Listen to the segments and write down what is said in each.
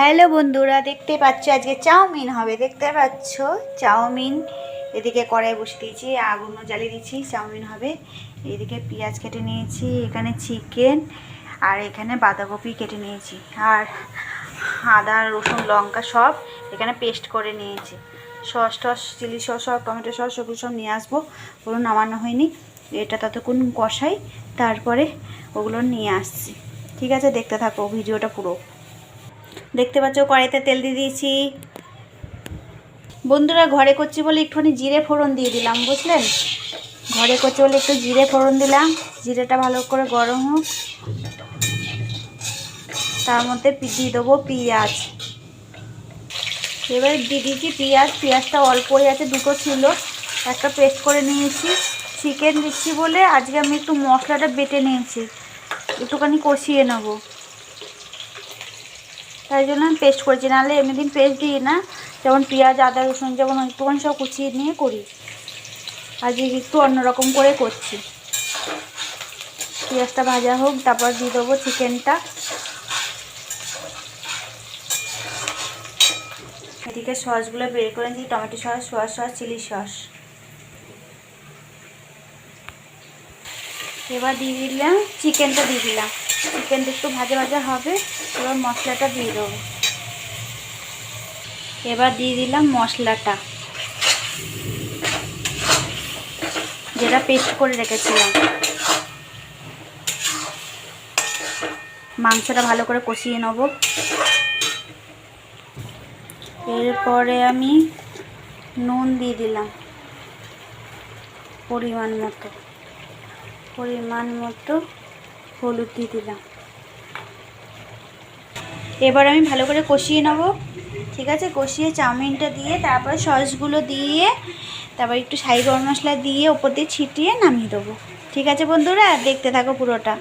Hello বন্ধুরা, দেখতে পাচ্ছ আজকে চাউমিন হবে। দেখতে পাচ্ছ? চাউমিন। এদিকে কড়াই বসে দিয়েছি আগুনও জ্বালিয়ে দিয়েছি চাউমিন হবে। এদিকে পেঁয়াজ কেটে নিয়েছি, এখানে চিকেন আর এখানে বাঁধাকপি কেটে নিয়েছি। আর আদা, রসুন, লঙ্কা সব এখানে পেস্ট করে নিয়েছি। সস টস, চিলি সস সব, টমেটো সস ওগুলো সব নিয়ে আসব। ওগুলো নামানো হয়নি। এটা ততক্ষণ কষাই, তারপরে ওগুলো নিয়ে আসছি। ঠিক আছে, দেখতে থাকো ভিডিওটা পুরো। দেখতে পাচ্ছ, কড়াইতে তেল দিয়ে দিয়েছি। বন্ধুরা, ঘরে করছি বলে একটুখানি জিরে ফোড়ন দিয়ে দিলাম, বুঝলেন? ঘরে করছি বলে একটু জিরে ফোড়ন দিলাম, জিরেটা ভালো করে গরম হোক। তার মধ্যে দিয়ে দেবো পেঁয়াজ। এবারে দিয়ে দিয়েছি পেঁয়াজ। পেঁয়াজটা অল্প হয়ে আছে, দুটো ছিল। একটা পেস্ট করে নিয়েছি। চিকেন দিচ্ছি বলে আজকে আমি একটু মশলাটা বেটে নিয়েছি। একটুখানি কষিয়ে নেব। তাই জন্য আমি পেস্ট করেছি, নাহলে এমনি দিন পেস্ট দিই না। যেমন পেঁয়াজ, আদা, রসুন, যেমন একটুখানি সব কুচিয়ে নিয়ে করি। আজকে একটু অন্যরকম করে করছি। পেঁয়াজটা ভাজা হোক, তারপর দিয়ে দেবো চিকেনটা। এদিকে সসগুলো বের করে দিই tomato sauce soya sauce, chilli sauce. এবার দিয়ে দিলাম, চিকেনটা দিয়ে দিলাম। চিকেনটা একটু ভাজা ভাজা হবে। এবার মশলাটা দিয়ে দেবো। এবার দিয়ে দিলাম মশলাটা। যেটা পেস্ট করে রেখেছিলাম। মাংসটা ভালো করে কষিয়ে নেব। এরপরে আমি নুন দিয়ে দিলাম। পরিমাণ মতো। পরিমাণ মতো হলুদ দিয়ে দিলাম। এবার আমি ভালো করে কষিয়ে নেব। ঠিক আছে? কষিয়ে চাউমিনটা দিয়ে, তারপরে সসগুলো দিয়ে, তারপর একটু সাই গরম মশলা দিয়ে ওপর দিয়ে ছিটিয়ে নামিয়ে দেবো। ঠিক আছে বন্ধুরা? দেখতে থাকো পুরোটা।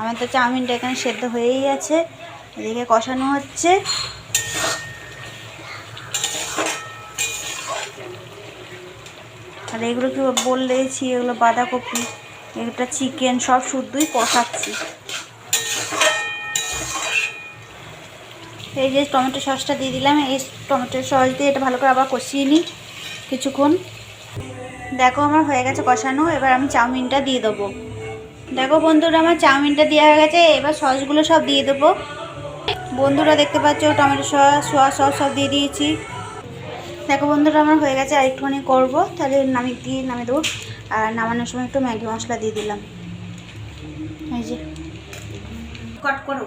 আমার তো চাউমিনটা এখানে সেদ্ধ হয়েই আছে। এদিকে কষানো হচ্ছে। আর এগুলো কি বললেছি এগুলো বাঁধাকপি। এটা চিকেন সব শুদ্ধই কষাচ্ছি। এই যে টমেটো সসটা দিয়ে দিলাম, এই টমেটো সস দিয়ে এটা ভালো করে আবার কষিয়ে নিই কিছুক্ষণ। দেখো আমার হয়ে গেছে কষানো, এবার আমি চাউমিনটা দিয়ে দেবো। দেখো বন্ধুরা, আমার চাউমিনটা দেওয়া হয়ে গেছে, এবার সসগুলো সব দিয়ে দেবো। বন্ধুরা, দেখতে পাচ্ছ, টমেটো সস, সোয়া সস সব দিয়ে দিয়েছি। দেখো বন্ধুরা, আমার হয়ে গেছে আর একটুখানি করব, তাহলে নামিয়ে দিয়ে নামিয়ে দেবো। আর নামানোর সময় একটু ম্যাগি মশলা দিয়ে দিলাম। এই যে। কট করো।